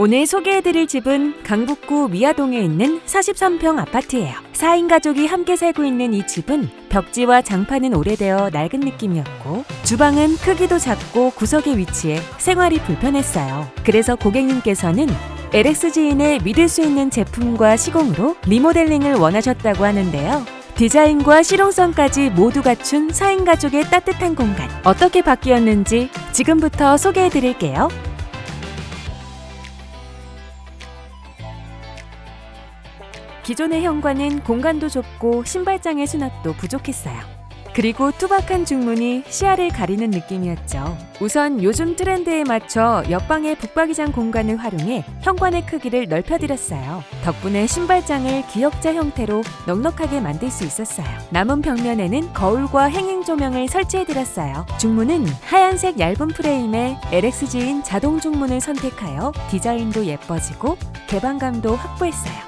오늘 소개해드릴 집은 강북구 미아동에 있는 43평 아파트예요. 4인 가족이 함께 살고 있는 이 집은 벽지와 장판은 오래되어 낡은 느낌이었고 주방은 크기도 작고 구석에 위치해 생활이 불편했어요. 그래서 고객님께서는 LX 지인의 믿을 수 있는 제품과 시공으로 리모델링을 원하셨다고 하는데요. 디자인과 실용성까지 모두 갖춘 4인 가족의 따뜻한 공간 어떻게 바뀌었는지 지금부터 소개해 드릴게요. 기존의 현관은 공간도 좁고 신발장의 수납도 부족했어요. 그리고 투박한 중문이 시야를 가리는 느낌이었죠. 우선 요즘 트렌드에 맞춰 옆방의 북박이장 공간을 활용해 현관의 크기를 넓혀드렸어요. 덕분에 신발장을 기역자 형태로 넉넉하게 만들 수 있었어요. 남은 벽면에는 거울과 행ing 조명을 설치해드렸어요. 중문은 하얀색 얇은 프레임에 LXG인 자동 중문을 선택하여 디자인도 예뻐지고 개방감도 확보했어요.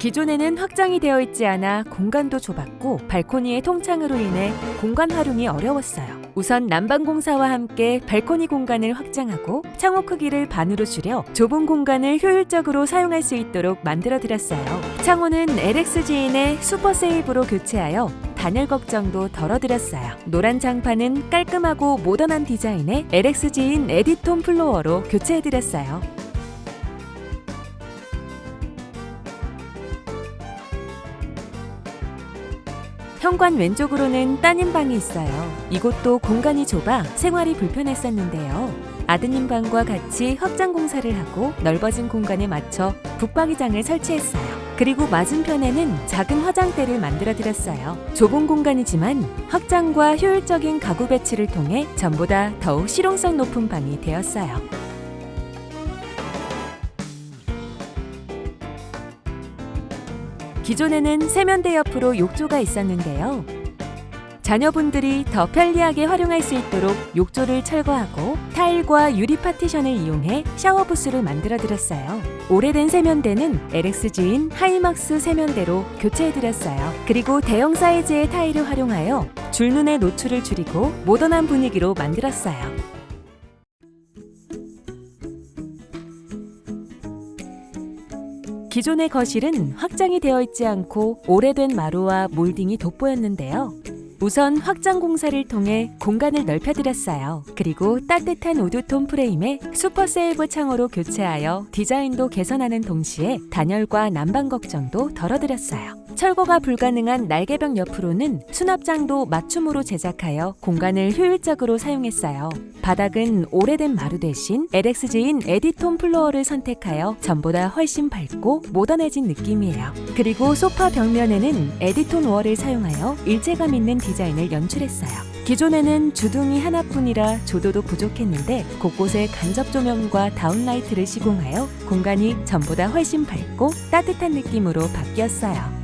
기존에는 확장이 되어 있지 않아 공간도 좁았고 발코니의 통창으로 인해 공간 활용이 어려웠어요. 우선 난방공사와 함께 발코니 공간을 확장하고 창호 크기를 반으로 줄여 좁은 공간을 효율적으로 사용할 수 있도록 만들어 드렸어요. 창호는 LXG인의 슈퍼 세이브로 교체하여 단열 걱정도 덜어드렸어요. 노란 장판은 깔끔하고 모던한 디자인의 LXG인 에디톤 플로어로 교체해드렸어요. 현관 왼쪽으로는 따님 방이 있어요. 이곳도 공간이 좁아 생활이 불편했었는데요. 아드님 방과 같이 확장 공사를 하고 넓어진 공간에 맞춰 붙박이장을 설치했어요. 그리고 맞은편에는 작은 화장대를 만들어 드렸어요. 좁은 공간이지만 확장과 효율적인 가구 배치를 통해 전보다 더욱 실용성 높은 방이 되었어요. 기존에는 세면대 옆으로 욕조가 있었는데요. 자녀분들이 더 편리하게 활용할 수 있도록 욕조를 철거하고 타일과 유리 파티션을 이용해 샤워 부스를 만들어 드렸어요. 오래된 세면대는 LXG인 하이막스 세면대로 교체해 드렸어요. 그리고 대형 사이즈의 타일을 활용하여 줄눈의 노출을 줄이고 모던한 분위기로 만들었어요. 기존의 거실은 확장이 되어 있지 않고 오래된 마루와 몰딩이 돋보였는데요. 우선 확장 공사를 통해 공간을 넓혀드렸어요. 그리고 따뜻한 우드톤 프레임에 슈퍼 세이브 창호로 교체하여 디자인도 개선하는 동시에 단열과 난방 걱정도 덜어드렸어요. 철거가 불가능한 날개벽 옆으로는 수납장도 맞춤으로 제작하여 공간을 효율적으로 사용했어요. 바닥은 오래된 마루 대신 LXG인 에디톤 플로어를 선택하여 전보다 훨씬 밝고 모던해진 느낌이에요. 그리고 소파 벽면에는 에디톤 월을 사용하여 일체감 있는 디자인을 연출했어요. 기존에는 주둥이 하나뿐이라 조도도 부족했는데 곳곳에 간접 조명과 다운라이트를 시공하여 공간이 전보다 훨씬 밝고 따뜻한 느낌으로 바뀌었어요.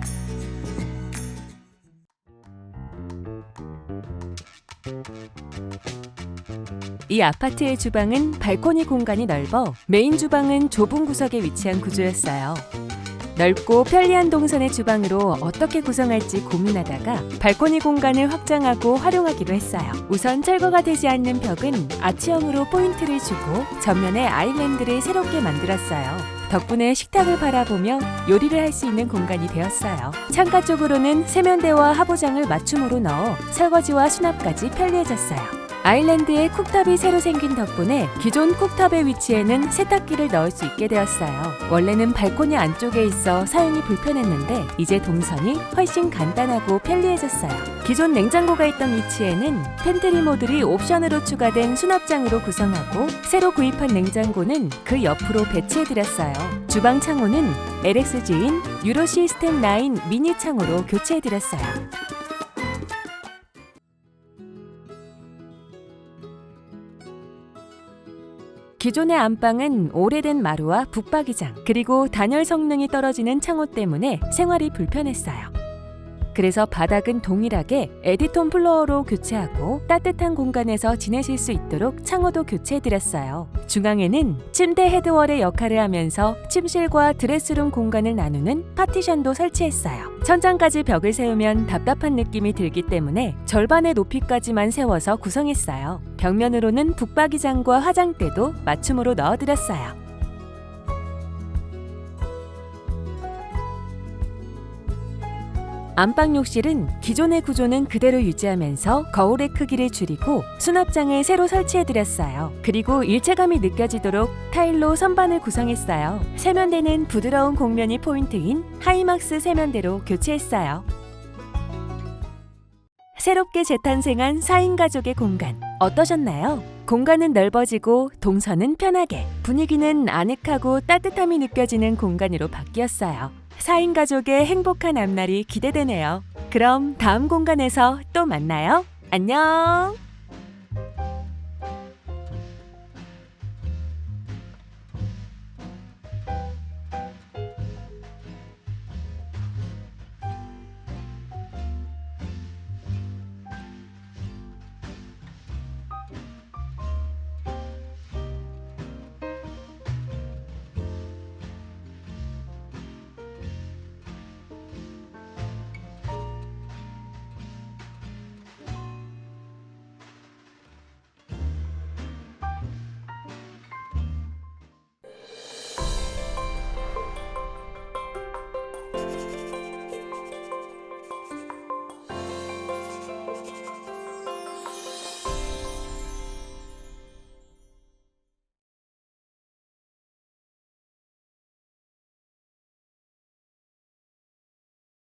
이 아파트의 주방은 발코니 공간이 넓어 메인 주방은 좁은 구석에 위치한 구조였어요. 넓고 편리한 동선의 주방으로 어떻게 구성할지 고민하다가 발코니 공간을 확장하고 활용하기로 했어요. 우선 철거가 되지 않는 벽은 아치형으로 포인트를 주고 전면에 아일랜드를 새롭게 만들었어요. 덕분에 식탁을 바라보며 요리를 할 수 있는 공간이 되었어요. 창가 쪽으로는 세면대와 하부장을 맞춤으로 넣어 설거지와 수납까지 편리해졌어요. 아일랜드에 쿡탑이 새로 생긴 덕분에 기존 쿡탑의 위치에는 세탁기를 넣을 수 있게 되었어요. 원래는 발코니 안쪽에 있어 사용이 불편했는데 이제 동선이 훨씬 간단하고 편리해졌어요. 기존 냉장고가 있던 위치에는 팬트리 모듈이 옵션으로 추가된 수납장으로 구성하고 새로 구입한 냉장고는 그 옆으로 배치해드렸어요. 주방 창호는 LXG인 유로 시스템 9 미니 창호로 교체해드렸어요. 기존의 안방은 오래된 마루와 북박이장 그리고 단열 성능이 떨어지는 창호 때문에 생활이 불편했어요. 그래서 바닥은 동일하게 에디톤 플로어로 교체하고 따뜻한 공간에서 지내실 수 있도록 창호도 교체해드렸어요. 중앙에는 침대 헤드월의 역할을 하면서 침실과 드레스룸 공간을 나누는 파티션도 설치했어요. 천장까지 벽을 세우면 답답한 느낌이 들기 때문에 절반의 높이까지만 세워서 구성했어요. 벽면으로는 북박이장과 화장대도 맞춤으로 넣어드렸어요. 안방 욕실은 기존의 구조는 그대로 유지하면서 거울의 크기를 줄이고 수납장을 새로 설치해드렸어요. 그리고 일체감이 느껴지도록 타일로 선반을 구성했어요. 세면대는 부드러운 곡면이 포인트인 하이막스 세면대로 교체했어요. 새롭게 재탄생한 4인 가족의 공간 어떠셨나요? 공간은 넓어지고 동선은 편하게 분위기는 아늑하고 따뜻함이 느껴지는 공간으로 바뀌었어요. 4인 가족의 행복한 앞날이 기대되네요. 그럼 다음 공간에서 또 만나요. 안녕!